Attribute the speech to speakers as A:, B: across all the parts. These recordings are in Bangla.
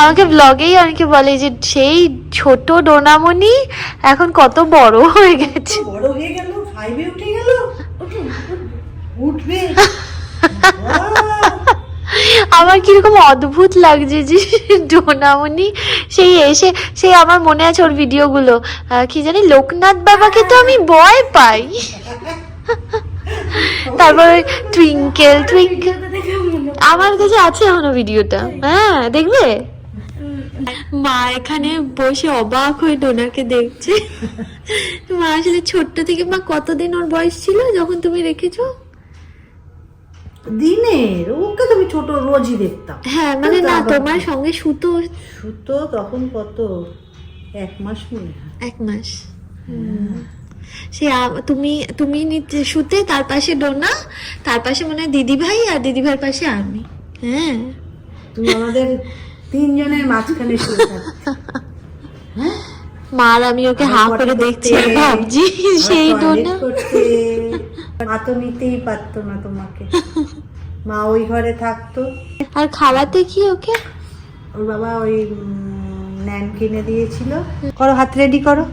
A: আমাকে ব্লগেই অনেকে বলে যে সেই ছোট ডোনামণি এখন কত বড় হয়ে গেছে।
B: বড় হয়ে গেল? উঠে গেল? উঠবে।
A: আমার কীরকম অদ্ভুত লাগছে যে ডোনামনি সেই এসে সেই আমার মনে আছে ওর ভিডিওগুলো কি জানি লোকনাথ বাবাকে তো আমি ভয় পাই। তারপর টুইঙ্কেল টুইঙ্কেল আমার কাছে আছে এখনও ভিডিওটা হ্যাঁ দেখবে মা এখানে বসে অবাক হয়ে ডোনাকে দেখছে। মা আসলে ছোট্ট থেকে মা কতদিন ওর বয়স ছিল যখন তুমি রেখেছো?
B: দিনের ওকে তো আমি ছোট রোজই দেখতাম।
A: হ্যাঁ মানে না তোমার সঙ্গে সুতো
B: সুতো তখন কত? এক মাস মনে হয়।
A: এক মাস। সে তুমি তুমি নিচে শুতে তার পাশে ডোনা তার পাশে মনে হয় দিদি ভাই আর দিদি ভাইয়ের পাশে আমি। হ্যাঁ।
B: তুমি আমাদের তিনজনের মাঝখানে শুয়ে থাকতে
A: মা আর আমি ওকে হা করে দেখছি ভাবছি সেই ডোনা
B: মা তো নিতেই পারতো না তোমাকে। মা ওই ঘরে থাকতো।
A: আর খাওয়াতে কি ওকে?
B: ওর বাবা ওই ন্যান কিনে দিয়েছিল। করো হাত রেডি করো।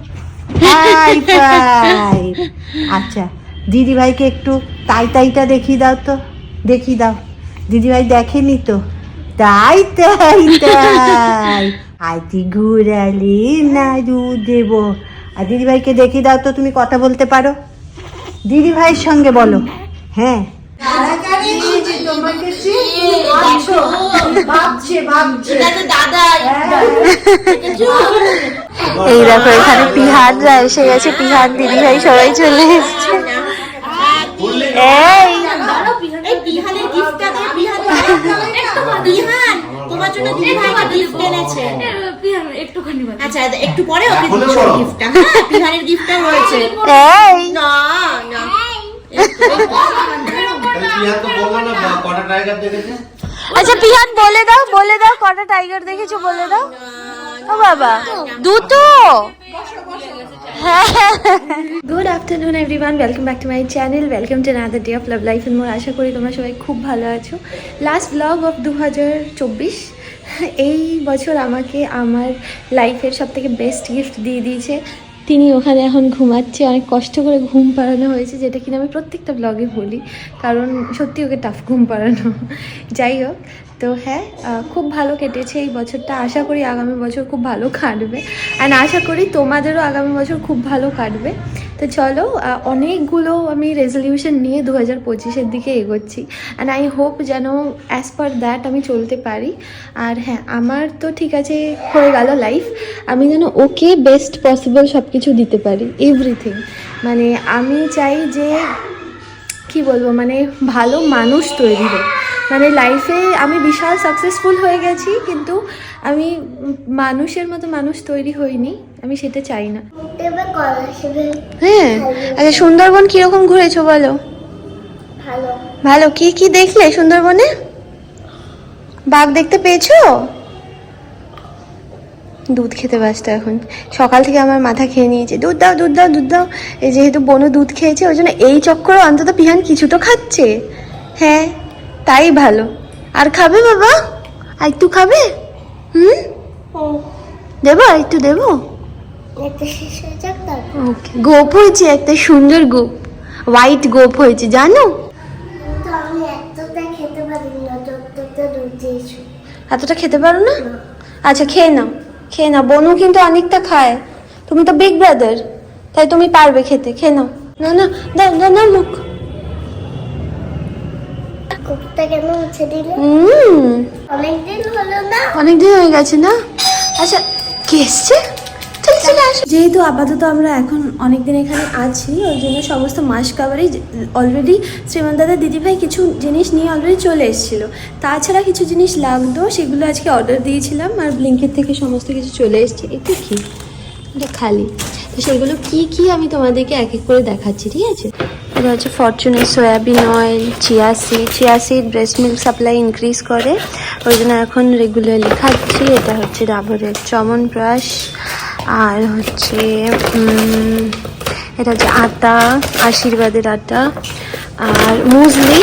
B: আচ্ছা দিদি ভাইকে একটু তাই তাইটা দেখিয়ে দাও তো। দেখিয়ে দাও। দিদি ভাই দেখেনি তো? তাই তাই তাই। আইতি ঘুরালি না দুধ দেব। আর দিদি ভাইকে দেখিয়ে দাও তো তুমি কথা বলতে পারো। দিদি ভাইয়ের সঙ্গে বলো। হ্যাঁ। ভাবছে
A: এই দেখো এখানে পিহানরা এসে গেছে। পিহান দিদি ভাই সবাই চলে এসেছে। এই।
C: এই বিহানের গিফটটা বিহান তোমার জন্য ভাই গিফট এনেছে আচ্ছা একটু পরে ওকে দিচ্ছি গিফটটা হ্যাঁ বিহানের গিফটটা রয়েছে। না না।
D: পিয়া তো বলল না কটা টাইগার দেখেছে?
A: আচ্ছা পিহান বলে দাও বলে দাও কটা টাইগার দেখেছ বলে দাও। Good afternoon everyone welcome back to my channel welcome to another day of love life and more আশা করি তোমরা সবাই খুব ভালো আছো। লাস্ট ব্লগ অফ দু হাজার চব্বিশ। এই বছর আমাকে আমার লাইফের সব থেকে বেস্ট গিফট দিয়ে দিয়েছে। তিনি ওখানে এখন ঘুমাচ্ছে। অনেক কষ্ট করে ঘুম পাড়ানো হয়েছে, যেটা কিনা আমি প্রত্যেকটা ব্লগে বলি। কারণ সত্যি ওকে টাফ ঘুম পাড়ানো। যাই হোক তো হ্যাঁ খুব ভালো কেটেছে এই বছরটা। আশা করি আগামী বছর খুব ভালো কাটবে। অ্যান্ড আশা করি তোমাদেরও আগামী বছর খুব ভালো কাটবে। তো চলো অনেকগুলো আমি রেজলিউশন নিয়ে দু হাজার পঁচিশের দিকে এগোচ্ছি। অ্যান্ড আই হোপ যেন অ্যাজ পার দ্যাট আমি চলতে পারি। আর হ্যাঁ আমার তো ঠিক আছে, হয়ে গেল লাইফ আমি যেন ওকে বেস্ট পসিবল সব কিছু দিতে পারি এভরিথিং মানে আমি চাই যে, কি বলব মানে ভালো মানুষ তৈরি হোক। মানে লাইফে আমি বিশাল সাকসেসফুল হয়ে গেছি কিন্তু আমি মানুষের মতো মানুষ তৈরি হইনি আমি সেটা চাই না। হ্যাঁ আচ্ছা সুন্দরবন কীরকম ঘুরেছো বলো?
E: ভালো।
A: ভালো কি কি দেখলে সুন্দরবনে? বাঘ দেখতে পেয়েছ? দুধ খেতে ব্যস্ত এখন। সকাল থেকে আমার মাথা খেয়ে নিয়েছে। দুধ দাও দুধ দাও দুধ দাও। এই যেহেতু বনু দুধ খেয়েছে ওই জন্য এই চক্করে অন্তত পিহান কিছু তো খাচ্ছে। হ্যাঁ তাই ভালো। আর খাবে বাবা? আর একটু খাবে? হুম? দেবো, আর একটু দেবো? গোপ হয়েছে, একটা সুন্দর গোপ। হোয়াইট গোপ হয়েছে, জানো?
E: এতটা খেতে পারি না?
A: না আচ্ছা খেয়ে নাও খেয়ে নাও। বনু কিন্তু অনেকটা খায়। তুমি তো বিগ ব্রাদার তাই তুমি পারবে খেতে। খেয়ে নাও। না না, দাও দাও না মুখ।
E: কুকটা কেন মুছে দিলে?
A: হুম।
E: অনেকদিন হলো না।
A: অনেকদিন হয়ে গেছে না? আচ্ছা কে এসছে? যেহেতু আপাতত আমরা এখন অনেক দিন এখানে আছি ওই জন্য সমস্ত মাস কাভারেই অলরেডি শ্রীমান দাদা দিদিভাই কিছু জিনিস নিয়ে অলরেডি চলে এসেছিল। তাছাড়া কিছু জিনিস লাগতো সেগুলো আজকে অর্ডার দিয়েছিলাম আর ব্লিঙ্কের থেকে সমস্ত কিছু চলে এসছে। একটু কি? এটা খালি। তো সেগুলো কি কি আমি তোমাদেরকে এক এক করে দেখাচ্ছি ঠিক আছে? এটা হচ্ছে ফরচুনের soybean oil chia seed chia seed breast milk supply increase করে। ওই জন্য এখন রেগুলারলি খাচ্ছি এটা হচ্ছে ডাবরের চমন ব্রাশ আর হচ্ছে এটা হচ্ছে আটা, আশীর্বাদের আটা। আর মুসলি।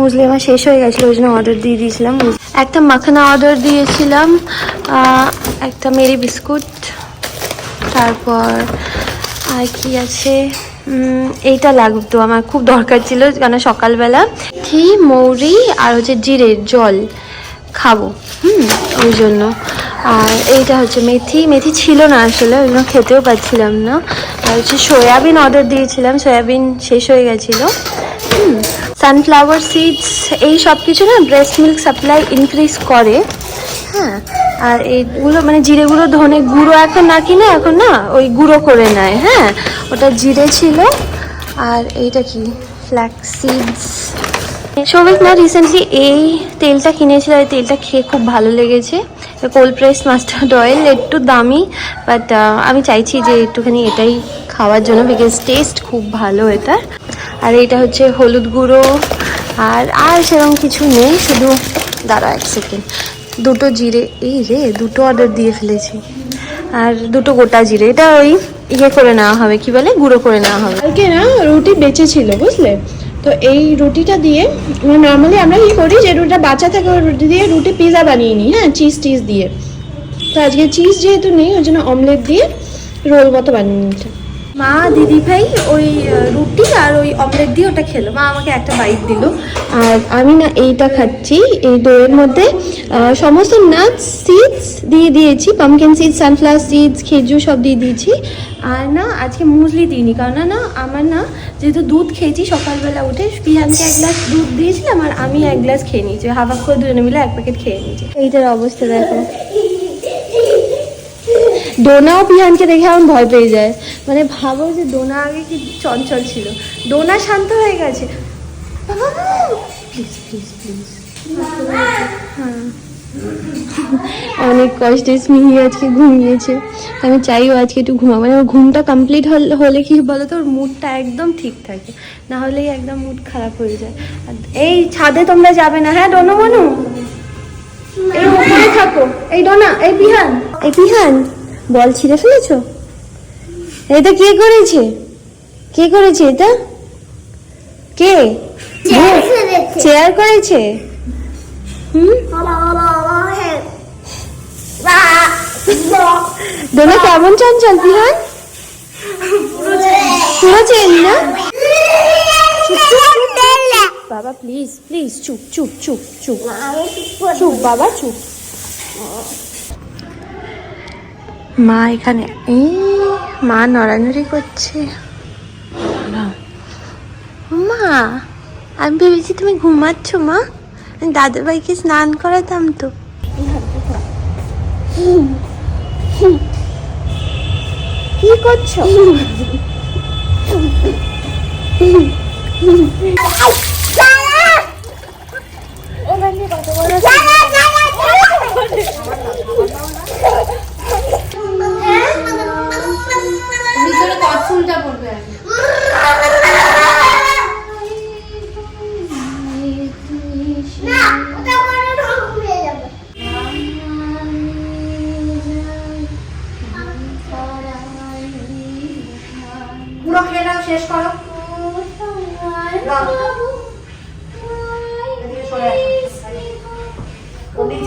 A: মুসলি আমার শেষ হয়ে গেছিল, ওই জন্য অর্ডার দিয়ে দিয়েছিলাম। একটা মাখানা অর্ডার দিয়েছিলাম একটা মেরি বিস্কুট। তারপর আর কি আছে? এইটা লাগতো আমার খুব দরকার ছিল, কেন সকালবেলা। থি মৌরি আর হচ্ছে জিরের জল খাব, হুম, ওই জন্য। আর এইটা হচ্ছে মেথি মেথি ছিল না আসলে, ওই জন্য খেতেও পাচ্ছিলাম না। আর হচ্ছে সয়াবিন অর্ডার দিয়েছিলাম, সয়াবিন শেষ হয়ে গেছিল, হুম। সানফ্লাওয়ার সিডস এই সব কিছু না ব্রেস্ট মিল্ক সাপ্লাই ইনক্রিজ করে। হ্যাঁ আর এইগুলো মানে জিরেগুলো ধনে গুঁড়ো এখন না কিনে, এখন না ওই গুঁড়ো করে নেয় হ্যাঁ। ওটা জিরে ছিল, আর এইটা কি? ফ্ল্যাক্স সিডস সৌভিক না রিসেন্টলি এই তেলটা কিনেছিল এই তেলটা খেয়ে খুব ভালো লেগেছে। কোল্ড প্রেস মাস্টার্ড অয়েল একটু দামি বাট আমি চাইছি যে একটুখানি এটাই খাওয়ার জন্য বিকজ টেস্ট খুব ভালো এটা। আর এইটা হচ্ছে হলুদ গুঁড়ো, আর আর সেরকম কিছু নেই, শুধু, দাঁড়া এক সেকেন্ড দুটো জিরে, এই রে, দুটো অর্ডার দিয়ে ফেলেছি। আর দুটো গোটা জিরে, এটা ওই ইয়ে করে নেওয়া হবে, কি বলে, গুঁড়ো করে নেওয়া হবে।
F: কালকে না রুটি বেঁচে ছিল বুঝলে? তো এই রুটিটা দিয়ে নর্মালি আমরা কি করি যে রুটিটা বাচ্চা থাকে ওই রুটি দিয়ে রুটি পিৎজা বানিয়ে নিই হ্যাঁ চিজ টিজ দিয়ে। তো আজকে চিজ যেহেতু নেই, ওই জন্য অমলেট দিয়ে রোল মতো বানিয়ে নিচ্ছে
A: মা, দিদি ভাই, ওই রুটি আর ওই অমলেট দিয়ে ওটা খেলো। মা আমাকে একটা বাইট দিল।
F: আর আমি না এইটা খাচ্ছি, এই দইয়ের মধ্যে সমস্ত নাটস সিডস দিয়ে দিয়েছি পামকিন সিডস সানফ্লাওয়ার সিডস খেজুর সব দিয়ে দিয়েছি।
A: আর না, আজকে মুসলি দিইনি, কারণ না আমার না, যেহেতু দুধ খেয়েছি সকালবেলা উঠে পিহানকে এক গ্লাস দুধ দিয়েছিলাম আর আমি এক গ্লাস খেয়ে নিয়েছি। হাফ হাফ করে দুজনে মিলে এক প্যাকেট খেয়ে নিয়েছি। এইটার অবস্থা দেখো। ডোনাও পিহানকে দেখে এখন ভয় পেয়ে যায়। মানে ভাবো যে ডোনা আগে কি চঞ্চল ছিল। ডোনা শান্ত হয়ে গেছে। হ্যাঁ।
F: অনেক কষ্টে স্মিহি আজকে ঘুমিয়েছে। আমি চাইও আজকে একটু ঘুমা মানে ওর ঘুমটা কমপ্লিট হলে কি
A: বলো তো ওর মুডটা একদম ঠিক থাকে। না হলেই একদম মুড খারাপ হয়ে যায়। এই ছাদে তোমরা যাবে না। হ্যাঁ ডোনো মনু এই ওখানে থাকো। এই ডোনা, এই বিহান।
F: এই পিহান বল ছিঁড়ে ফেলেছো? এটা কে করেছে? কে করেছে এটা? কে? চেয়ার করেছে? দোলা কেমন চঞ্চল পিহান পুরো চেন না? বাবা প্লিজ প্লিজ চুপ চুপ চুপ চুপ। চুপ বাবা চুপ।
A: মা এখানে। এই মা নড়ানড়ি করছে। মা আমি ভেবেছি তুমি ঘুমাচ্ছ মা। দাদু ভাইকে স্নান করাতাম তো।
F: কি করছ?
E: না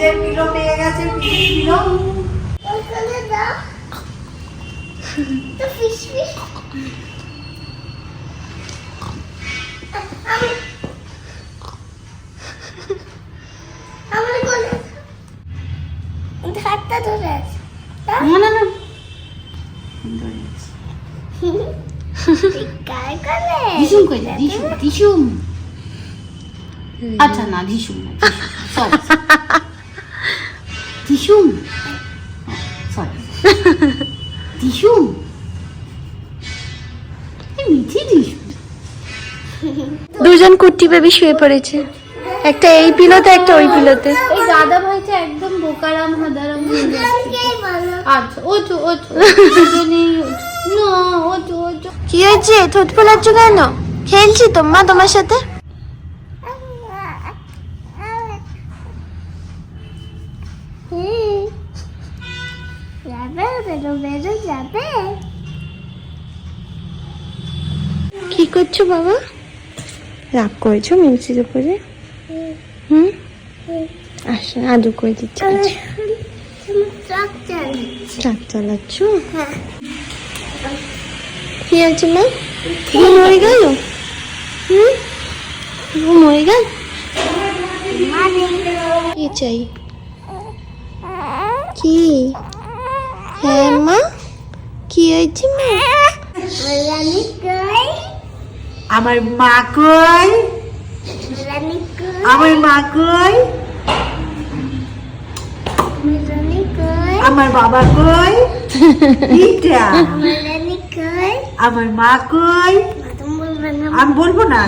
B: ও নিজের পিলো পেয়ে গেছে পিলো
E: হাতটা ধরে আছে। না না না।
C: ধিসুম ধিসুম ধিসুম আচ্ছা না ধিসুম সরি। সরি এই মিঠি ধিসুম
A: দুজন কুট্টি বেবি শুয়ে পড়েছে। একটা এই পিলোতে একটা ওই পিলোতে।
C: এই দাদা ভাইটা একদম বোকারাম হাদারাম হয়ে আচ্ছা ওঠো। না ওঠো ওঠো।
A: কি হয়েছে? ঠোঁট ফোলাচ্ছ কেন? খেলছি তো মা তোমার সাথে
E: যাবে বেরো বেরো যাবে।
A: কি করছ বাবা? রাগ করেছ মিউজির উপরে? হুম? আচ্ছা আদর করে দিচ্ছি।
E: ট্রাক চালাচ্ছি। হ্যাঁ।
A: কি আছে মা? ঘুম মরে গেল? হুম? ঘুম মরে গেল? কি চাই? কি? হ্যাঁ মা? কি হয়েছে মা?
B: আমার মা কই? আমার মা কই? আমার বাবা কই? এইটা।
E: আমার
B: মা কই?
E: তুমি বলবে না।
B: আমি বলব না।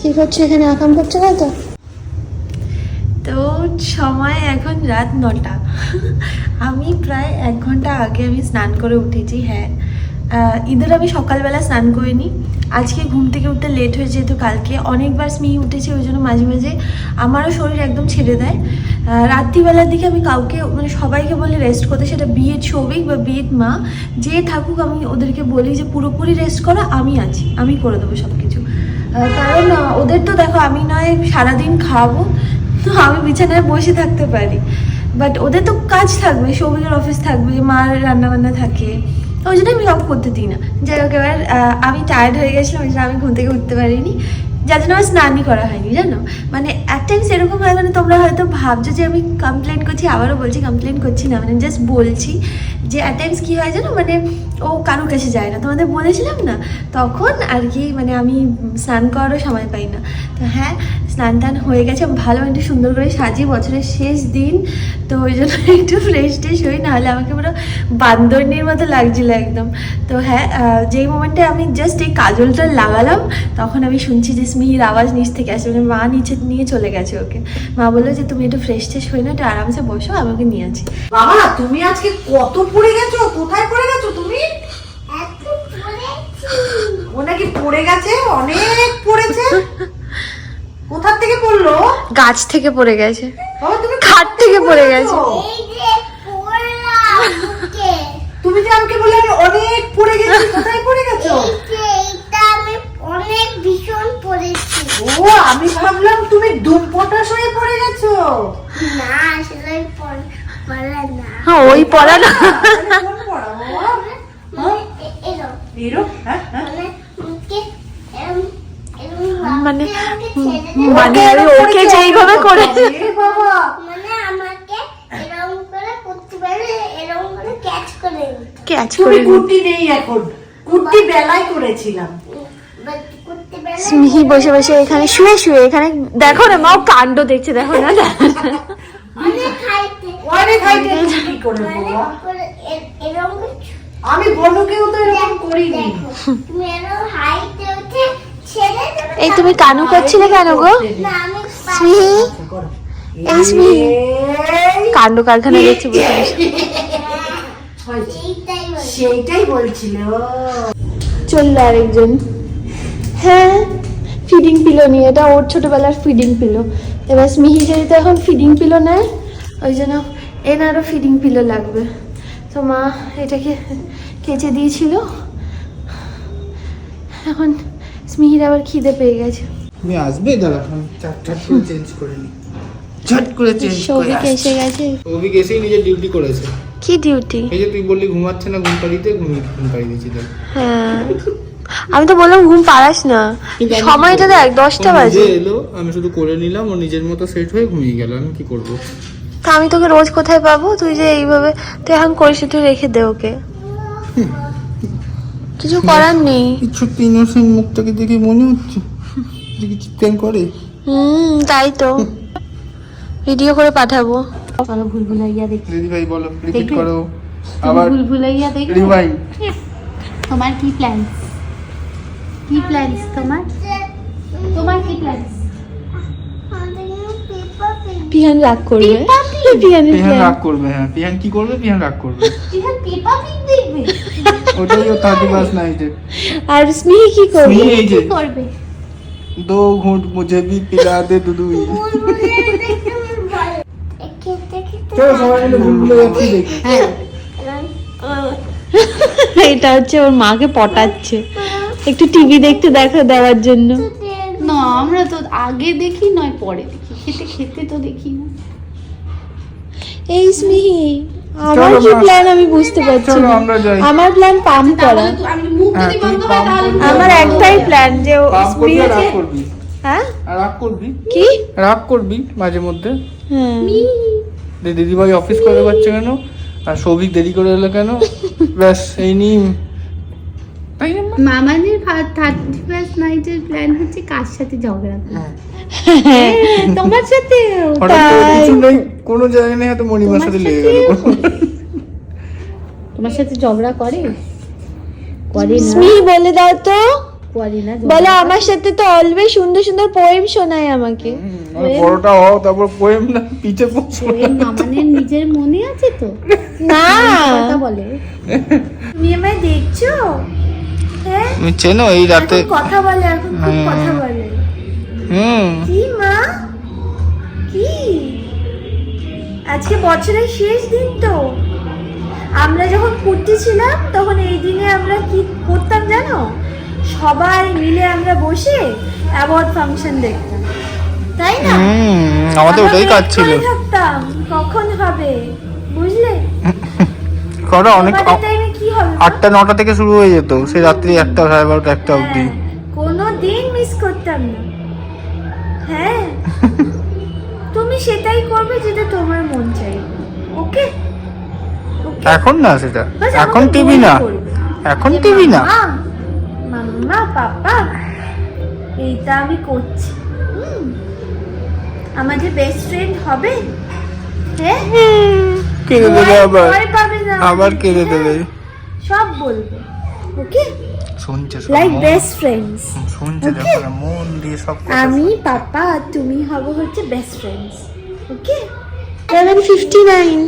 A: কি করছ এখানে? আকাম করছ না তো তো সময় এখন রাত নটা। আমি প্রায় এক ঘণ্টা আগে আমি স্নান করে উঠেছি হ্যাঁ। ঈদের আমি সকালবেলা স্নান করিনি। আজকে ঘুম থেকে উঠতে লেট হয়েছে, যেহেতু কালকে অনেকবার স্মিহি উঠেছে, ওই জন্য মাঝে মাঝে আমারও শরীর একদম ছেড়ে দেয়। রাত্রিবেলার দিকে আমি কাউকে মানে সবাইকে বলে রেস্ট করতে, সেটা বিয়ে ছবিক বা বিয়ের মা, যে থাকুক আমি ওদেরকে বলি যে পুরোপুরি রেস্ট করো, আমি আছি, আমি করে দেবো সব কিছু কারণ ওদের তো দেখো আমি নয়, সারাদিন খাওয়াবো তো আমি বিছানায় বসে থাকতে পারি। বাট ওদের তো কাজ থাকবে, সৌভিকের অফিস থাকবে, মার রান্নাবান্না থাকে। ওই জন্য আমি কাউকে করতে দিই না। যাই হোক, এবার আমি টায়ার্ড হয়ে গেছিলাম, ওই জন্য আমি ঘুম থেকে উঠতে পারিনি। যার জন্য আমার স্নানই করা হয়নি, জানো? মানে এক টাইম সেরকম হয় মানে তোমরা হয়তো ভাবছ যে আমি কমপ্লেন করছি, আবারও বলছি কমপ্লেন করছি না মানে জাস্ট বলছি যে অ্যাট টাইমস কী হয় জানো মানে ও কারোর কাছে যায় না। তোমাদের বলেছিলাম না? তখন আর কি মানে আমি স্নান করারও সময় পাই না। তো হ্যাঁ স্নান টান হয়ে গেছে। ভালো একটু সুন্দর করে সাজি বছরের শেষ দিন। তো ওই জন্য একটু ফ্রেশ ট্রেশ হই নাহলে আমাকে পুরো বান্দরনির মতো লাগছিল একদম। তো হ্যাঁ যেই মোমেন্টে আমি জাস্ট এই কাজলটা লাগালাম তখন আমি শুনছি যে স্মিহির আওয়াজ নিচ থেকে আসে মানে মা নিচে নিয়ে চলে গেছে ওকে। মা বলল যে তুমি একটু ফ্রেশ ট্রেশ হয়ে না একটু আরামসে বসো আমি ওকে নিয়ে আছি
B: বাবা তুমি আজকে কত পড়ে গেছো? কোথায় পড়ে গেছো তুমি? ও নাকি পড়ে গেছে? অনেক পড়েছে। কোথার থেকে পড়ল?
A: গাছ থেকে পড়ে গেছে। খাট থেকে পড়ে গেছে।
B: তুমি যে আমাকে বললে আমি অনেক পড়ে গেছি কোথায় পড়ে গেছো?
E: আমি অনেক ভীষণ পড়েছি
B: ও আমি ভাবলাম তুমি দুম পটাশ হয়ে পড়ে গেছো।
E: না আসলে পড়া না
A: হ্যাঁ ওই পড়া না।
B: তাহলে কোন পড়া বাবা?
E: মানে এ- এরম
B: এরো হ্যাঁ হ্যাঁ
E: মানে মুখে এরম এরম
A: মানে মানে আমি ওকে যেইভাবে করে
E: মানে আমাকে এরম করে করতে পারে এরম করে ক্যাচ করে
A: ক্যাচ করে নি।
B: কুর্তি নেই এখন। কুর্তি বেলায় করেছিলাম।
A: স্মিহি বসে বসে এখানে শুয়ে শুয়ে এখানে দেখো না মা ও কাণ্ড দেখছে দেখো না
E: মানে
B: আমি তো এরকম করিনি।
E: তুমি হাইটে উঠে
A: এই তুমি কানু করছিলে কেন গো? স্মিহি এই স্মিহি কাণ্ড কারখানা
E: বলি।
B: সেইটাই বলছিল।
A: চলল আরেকজন। হ্যাঁ ফিডিং পিলো নিয়ে এটা ওর ছোটবেলার ফিডিং পিলো এবার স্মিহি যেহেতু এখন ফিডিং পিলো নেয় ওই জন্য এনারও ফিডিং পিলো লাগবে। তো মা এটাকে কেচে দিয়েছিল। এখন স্মিহির আবার খিদে পেয়ে গেছে।
G: তুমি আসবে? আমি চাট চাট করে চেঞ্জ করে নিই। ঝট করে চেঞ্জ করে
A: সৌভিক এসে গেছে।
G: অভিক এসেই নিজের ডিউটি করেছে।
A: কি ডিউটি
G: এই যে তুই বললি ঘুমাচ্ছে না ঘুম পাড়িতে ঘুমিয়ে ঘুম পাড়িয়ে দিয়েছি
A: হ্যাঁ। আমি তো বললাম ঘুম পাড়াস না। সময়টা দেখ দশটা বাজে।
G: এলো আমি শুধু করে নিলাম ও নিজের মতো সেট হয়ে ঘুমিয়ে গেল আমি কি করব?
A: তা আমি তোকে রোজ কোথায় পাবো? তুই যে এইভাবে তুই এখন করিস তুই রেখে দে ওকে। কিছু করার নেই।
G: ছোট্ট ইনোসেন্ট মুখটাকে দেখে মনে হচ্ছে যে কি চিৎকার করে।
A: হুম তাই তো। ভিডিও করে পাঠাবো।
B: চলো ভুল ভুলাইয়া দেখি।
G: দিদি ভাই বলো রিপিট? করো। আবার
B: ভুল ভুলাইয়া দেখো?
G: রিভাইন্ড
H: তোমার কি প্ল্যান কি প্ল্যান তোমার? তোমার কি প্ল্যান
A: পিহান রাগ করবে?
G: পিহান রাগ করবে হ্যাঁ। পিহান কি করবে? পিহান রাগ করবে।
H: পিহান দেখবে।
G: ওটাই ও থার্টি নাইটে
A: আর স্মিহি কি করবে?
H: কি করবে?
G: দো ঘুঁট মুঝে পিলা দে
E: দুদুই
A: এটা হচ্ছে ওর মাকে পটাচ্ছে।
F: একটু টিভি দেখতে দেখা দেওয়ার জন্য।
H: না আমরা তো আগে দেখি নয় পরে দেখি। খেতে খেতে তো দেখি না।
F: এই স্মিহি আমার কি প্ল্যান আমি বুঝতে পারছি না।
G: আমার
F: প্ল্যান পাম্প করা।
G: হ্যাঁ,
C: হয়।
F: আমার একটাই প্ল্যান যে হ্যাঁ?
G: রাগ করবি?
F: কি?
G: রাগ করবি মাঝে মধ্যে। দিদিভাই অফিস করে পাচ্ছে কেন? আর সৌভিক দেরি করে এলো কেন? ব্যাস এই নিয়ে?
H: মামাদের থার্টি ফার্স্ট নাইটের প্ল্যান হচ্ছে কার সাথে ঝগড়া করা
F: হ্যাঁ।
H: তোমার সাথে।
G: কিছু কোনো জায়গায় নেই হয়তো মণিমার সাথে লেগে গেল।
H: তোমার সাথে ঝগড়া করে? করে না।
F: বলে দাও তো। বলো আমার সাথে তো অলওয়েজ সুন্দর সুন্দর পোয়েম শোনায় আমাকে।
G: বড়টা হও তারপর পোয়েম না পৌঁছো
H: ওই মামানের নিজের মনে আছে তো?
F: না।
H: কথা বলে।
A: তুমি আমায় দেখছ? হ্যাঁ?
G: তুমি চেনো এই রাতে
A: কথা বলে এখন খুব
G: হ্যাঁ।
A: কথা বলে।
G: হুম।
A: কি মা? কি? আজকে বছরের শেষ দিন তো। আমরা যখন কুর্তি ছিলাম তখন এই দিনে আমরা কি করতাম জানো? সবাই মিলে আমরা বসে অ্যাওয়ার্ড ফাংশন দেখতাম। তাই না?
G: আমাদের ওটাই কাজ ছিল।
A: থাকতাম কখন হবে? বুঝলে?
G: কটা অনেক আটটা নটা থেকে শুরু হয়ে যেত সেই রাত্রি একটা সাড়ে বারোটা একটা অবধি।
A: হ্যাঁ। তুমি সেটাই করবে যেটা তোমার মন চাইবে ওকে?
G: এখন না সেটা। এখন টিভি না। এখন
A: যে
G: টিভি না।
A: মাম্মা, পাপা এইটা আমি করছি। হুম, আমাদের বেস্ট ফ্রেন্ড হবে হ্যাঁ?
G: কেঁদে দেবে আবার।
A: পাবে না
G: আবার কেঁদে
A: হ্যাঁ?
G: দেবে।
A: সব বলবে। ওকে?
G: শুনছে
A: লাইক বেস্ট ফ্রেন্ডস
G: শুনছে দেখো মন দিয়ে সব
A: আমি পাপা আর তুমি হব হচ্ছে best friends okay eleven fifty nine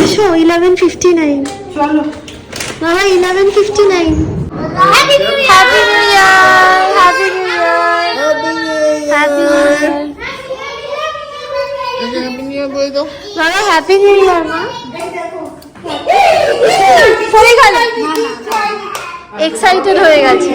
A: আসো ইলেভেন ফিফটি নাইন
B: চলো
A: বাবা eleven fifty nine happy new year happy new year happy new year বাবা হ্যাপি নিউ ইয়ার মা পড়ে গেল এক্সাইটেড হয়ে গেছে।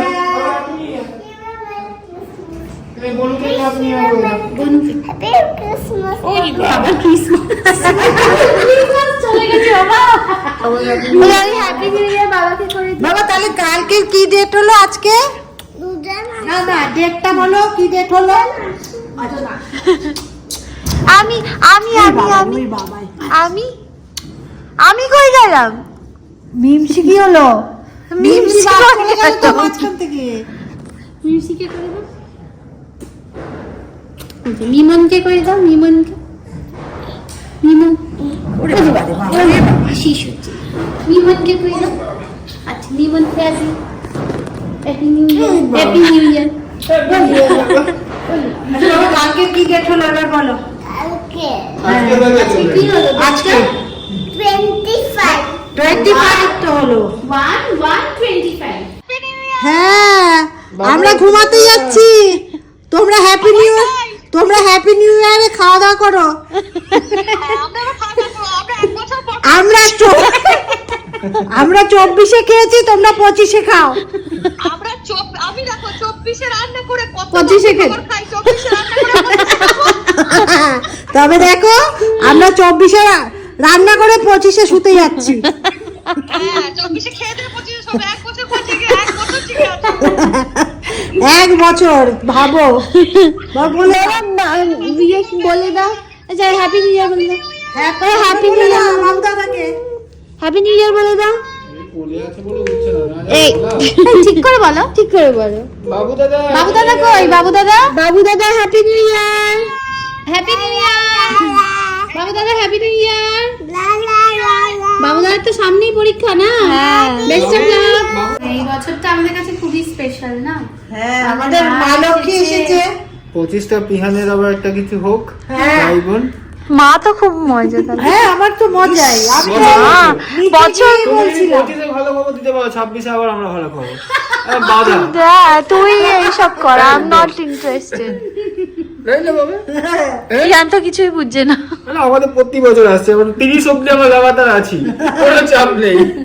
B: বাবা তাহলে কালকে কি ডেট হলো আজকে? না না ডেটটা বলো কি ডেট হলো
A: আমি আমি আমি আমি আমি আমি কই গেলাম?
B: মিমসি কি হলো?
A: মিমসি
B: চলে গেল তো মাঝখান থেকে।
H: মিউজিকে করে দাও? মিমনকে করে দাও মিমনকে মিমন। শিশু মিমনকে করে দাও? আচ্ছা মিমনকে আছি? Happy new year happy new year
B: আচ্ছা কালকে কি ডেট হলো এবার বলো।
E: কালকে।
B: আজকে
E: টোয়েন্টি ফাইভ
B: টোয়েন্টি ফাইভ তো হলো। হ্যাঁ আমরা ঘুমাতে যাচ্ছি। তোমরা হ্যাপি নিউ তোমরা হ্যাপি নিউ ইয়ারে খাওয়া দাওয়া করো। আমরা আমরা চব্বিশে খেয়েছি তোমরা পঁচিশে খাও।
C: আমরা আমি দেখো চব্বিশে রান্না করে
B: পঁচিশে
C: খাই চব্বিশে রান্না করে পঁচিশে খাব।
B: তবে দেখো আমরা চব্বিশে রান্না করে পঁচিশে শুতে যাচ্ছি।
C: হ্যাঁ এক বছর পর থেকে এক বছর ঠিক আছে।
B: এক বছর ভাবো। বলে
F: ইয়ে বলে দাও। আচ্ছা হ্যাপি নিউ ইয়ার বলে দাও।
B: Happy happy new year
F: happy new year বলে দাও
G: বলে আছে বলে উঠছে না
F: এই ঠিক করে বলো। ঠিক করে বলো।
G: বাবু দাদা।
F: বাবু দাদা কই? বাবু দাদা? বাবু দাদা happy new year happy new year বাবু দাদা হ্যাপি নিউ ইয়ার
H: তো সামনেই পরীক্ষা না?
F: হ্যাঁ।
H: বেস্ট অফ লাক এই বছরটা আমাদের কাছে খুবই স্পেশাল না?
B: হ্যাঁ আমাদের মা লক্ষ্মী এসেছে
G: পঁচিশটা পিহানের আবার একটা কিছু হোক।
B: হ্যাঁ।
G: ভাই বোন
A: মা তো খুব মজা
B: হ্যাঁ আমার তো মজাই। আমি তো
A: মা, বছর
B: বলছিলাম।
G: ভালো খবর দিতে পারো ছাব্বিশে আবার আমরা ভালো খবর।
A: তুই এইসব কর আই এম নট ইন্টারেস্টেড
G: বাবা?
A: ইয়ান তো কিছুই বুঝছে না।
G: মানে আমাদের প্রতি বছর আসছে আমরা তিরিশ অব্দি আমরা লাগাতার আছি। কোনো চাপ নেই।